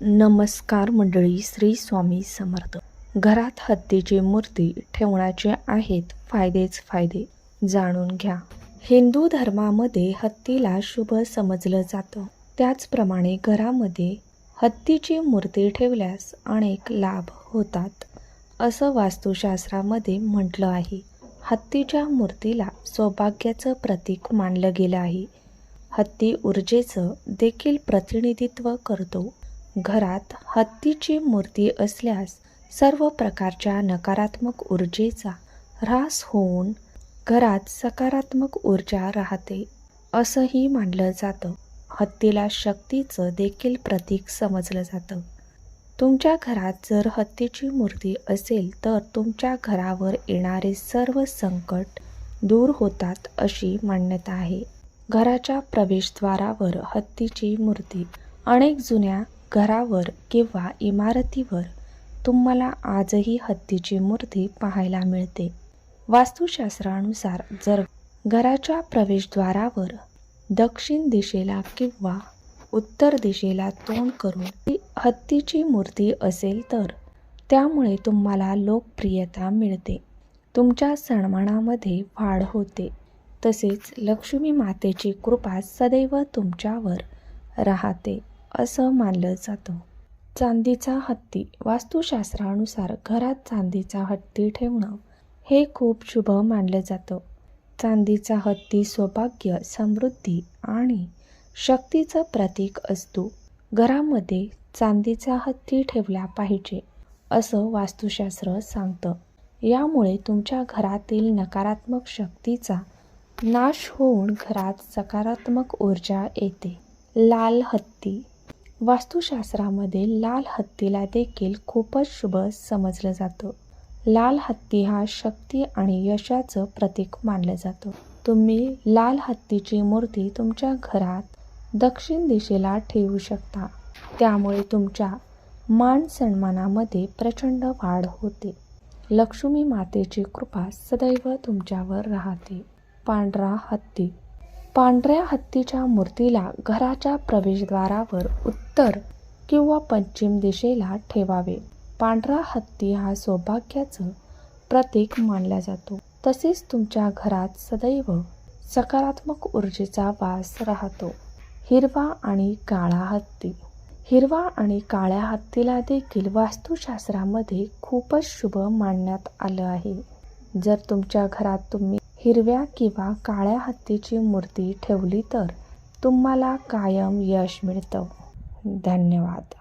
नमस्कार मंडळी श्री स्वामी समर्थ. घरात हत्तीची मूर्ती ठेवण्याचे आहेत. फायदेच फायदे जाणून घ्या. हिंदू धर्मामध्ये हत्तीला शुभ समजलं जातं. त्याचप्रमाणे घरामध्ये हत्तीची मूर्ती ठेवल्यास अनेक लाभ होतात असं वास्तुशास्त्रामध्ये म्हटलं आहे. हत्तीच्या मूर्तीला सौभाग्याचं प्रतीक मानलं गेलं आहे. हत्ती ऊर्जेचं देखील प्रतिनिधित्व करतो. घरात हत्तीची मूर्ती असल्यास सर्व प्रकारच्या नकारात्मक ऊर्जेचा ऱ्हास होऊन घरात सकारात्मक ऊर्जा राहते असंही मानलं जातं. हत्तीला शक्तीचं देखील प्रतीक समजलं जातं. तुमच्या घरात जर हत्तीची मूर्ती असेल तर तुमच्या घरावर येणारे सर्व संकट दूर होतात अशी मान्यता आहे. घराच्या प्रवेशद्वारावर हत्तीची मूर्ती अनेक जुन्या घरावर किंवा इमारतीवर तुम्हाला आजही हत्तीची मूर्ती पाहायला मिळते. वास्तुशास्त्रानुसार जर घराच्या प्रवेशद्वारावर दक्षिण दिशेला किंवा उत्तर दिशेला तोंड करून ती हत्तीची मूर्ती असेल तर त्यामुळे तुम्हाला लोकप्रियता मिळते. तुमच्या सन्मानामध्ये वाढ होते. तसेच लक्ष्मी मातेची कृपा सदैव तुमच्यावर राहते. असं मानलं जातं. चांदीचा हत्ती वास्तुशास्त्रानुसार घरात चांदीचा हत्ती ठेवणं हे खूप शुभ मानलं जातं. चांदीचा हत्ती सौभाग्य समृद्धी आणि शक्तीचं प्रतीक असतो. घरामध्ये चांदीचा हत्ती ठेवला पाहिजे असं वास्तुशास्त्र सांगतं. यामुळे तुमच्या घरातील नकारात्मक शक्तीचा नाश होऊन घरात सकारात्मक ऊर्जा येते. लाल हत्ती वास्तुशास्त्रामध्ये लाल हत्तीला देखील खूपच शुभ समजलं जातं. लाल हत्ती हा शक्ती आणि यशाचं प्रतीक मानलं जातं. तुम्ही लाल हत्तीची मूर्ती तुमच्या घरात दक्षिण दिशेला ठेवू शकता. त्यामुळे तुमच्या मान सन्मानामध्ये प्रचंड वाढ होते. लक्ष्मी मातेची कृपा सदैव तुमच्यावर राहते. पांढरा हत्ती पांढऱ्या हत्तीच्या मूर्तीला घराच्या प्रवेशद्वारावर उत्तर किंवा पश्चिम दिशेला ठेवावे. पांढरा हत्ती हा सौभाग्याचं प्रतीक मानला जातो. तसेच तुमच्या घरात सदैव सकारात्मक ऊर्जेचा वास राहतो. हिरवा आणि काळा हत्ती. हिरवा आणि काळ्या हत्तीला देखील वास्तुशास्त्रामध्ये खूपच शुभ मानण्यात आलं आहे. जर तुमच्या घरात तुम्ही हिरव्या किंवा काळ्या हत्तीची मूर्ती ठेवली तर तुम्हाला कायम यश मिळतं. धन्यवाद.